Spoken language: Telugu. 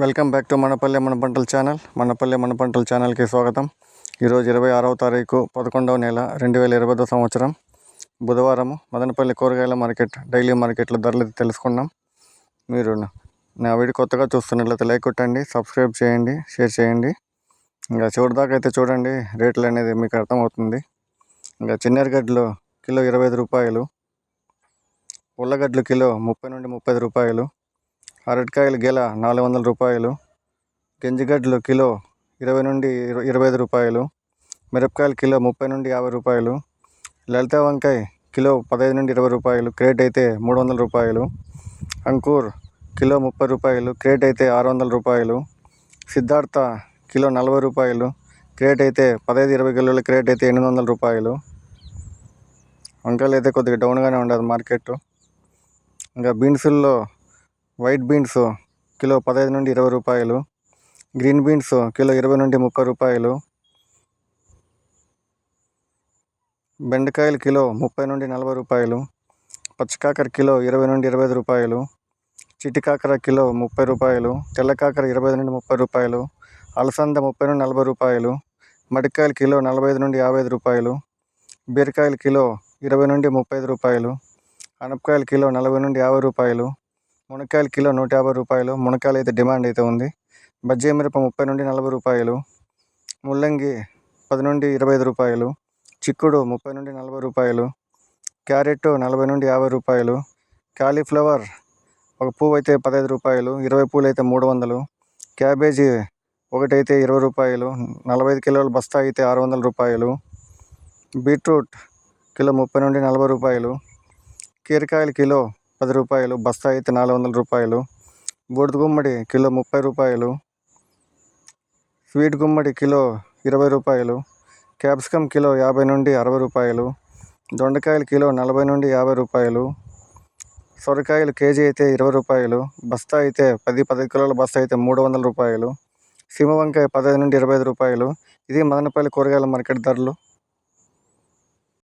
వెల్కమ్ బ్యాక్ టు మనపల్లె మన పంటల ఛానల్. మనపల్లె మన పంటల ఛానల్కి స్వాగతం. ఈరోజు ఇరవై ఆరవ తారీఖు పదకొండవ నెల రెండు వేల ఇరవై సంవత్సరం. బుధవారం మదనపల్లి కూరగాయల మార్కెట్ డైలీ మార్కెట్లో ధరలు తెలుసుకున్నాం. మీరు నా- వీడియో కొత్తగా చూస్తున్నట్లయితే లైక్ కొట్టండి సబ్స్క్రైబ్ చేయండి షేర్ చేయండి. ఇంకా చివరిదాకా అయితే చూడండి రేట్లు అనేది మీకు అర్థమవుతుంది. ఇంకా చిన్నెరగడ్డలు కిలో ఇరవై ఐదు రూపాయలు ఉల్లగడ్డలు కిలో ముప్పై నుండి ముప్పై రూపాయలు అరటికాయలు గెల నాలుగు వందల రూపాయలు. గంజిగడ్డలు కిలో ఇరవై నుండి ఇరవై ఐదు రూపాయలు. మిరపకాయలు కిలో ముప్పై నుండి యాభై రూపాయలు. లలిత వంకాయ కిలో పదహైదు నుండి ఇరవై రూపాయలు. క్రేట్ అయితే మూడు వందల రూపాయలు. అంకూర్ కిలో ముప్పై రూపాయలు. క్రేట్ అయితే ఆరు వందల రూపాయలు. సిద్ధార్థ కిలో నలభై రూపాయలు. క్రేట్ అయితే పదహైదు ఇరవై కిలోల క్రేట్ అయితే ఎనిమిది వందల రూపాయలు. వంకాయలు అయితే కొద్దిగా డౌన్గానే ఉండదు మార్కెట్ ఇంకా బీన్సుల్లో వైట్ బీన్స్ కిలో పదహైదు నుండి ఇరవై రూపాయలు గ్రీన్ బీన్స్ కిలో ఇరవై నుండి ముప్పై రూపాయలు బెండకాయలు కిలో ముప్పై నుండి నలభై రూపాయలు పచ్చికాకర కిలో ఇరవై నుండి ఇరవై ఐదు రూపాయలు చిటికాకర కిలో ముప్పై రూపాయలు తెల్ల కాకర ఇరవై నుండి ముప్పై రూపాయలు అలసంద ముప్పై నుండి నలభై రూపాయలు మడికాయలు కిలో నలభై ఐదు నుండి యాభై ఐదు రూపాయలు బీరకాయలు కిలో ఇరవై నుండి ముప్పై ఐదు రూపాయలు అనపకాయలు కిలో నలభై నుండి యాభై రూపాయలు మునక్కాయలు కిలో నూట యాభై రూపాయలు. మునక్కాయలు అయితే డిమాండ్ అయితే ఉంది. బజ్జీ మిరప ముప్పై నుండి నలభై రూపాయలు. ముల్లంగి పది నుండి ఇరవై ఐదు రూపాయలు. చిక్కుడు ముప్పై నుండి నలభై రూపాయలు. క్యారెట్ నలభై నుండి యాభై రూపాయలు. కాలీఫ్లవర్ ఒక పువ్వు అయితే పదహైదు రూపాయలు. ఇరవై పూలు అయితే మూడు వందలు. క్యాబేజీ ఒకటైతే ఇరవై రూపాయలు. నలభై ఐదు కిలోల బస్తా అయితే ఆరు వందల రూపాయలు. బీట్రూట్ కిలో ముప్పై నుండి నలభై రూపాయలు. కీరకాయలు కిలో పది రూపాయలు బస్తా అయితే నాలుగు వందల రూపాయలు బూడిద గుమ్మడి కిలో ముప్పై రూపాయలు స్వీట్ గుమ్మడి కిలో ఇరవై రూపాయలు క్యాప్సికమ్ కిలో యాభై నుండి అరవై రూపాయలు దొండకాయలు కిలో నలభై నుండి యాభై రూపాయలు సొరకాయలు కేజీ అయితే ఇరవై రూపాయలు బస్తా అయితే పది పది కిలోల బస్తా అయితే మూడు వందల రూపాయలు సీమ వంకాయ పదహైదు నుండి ఇరవై ఐదు రూపాయలు. ఇది మదనపల్లి కూరగాయల మార్కెట్ ధరలు.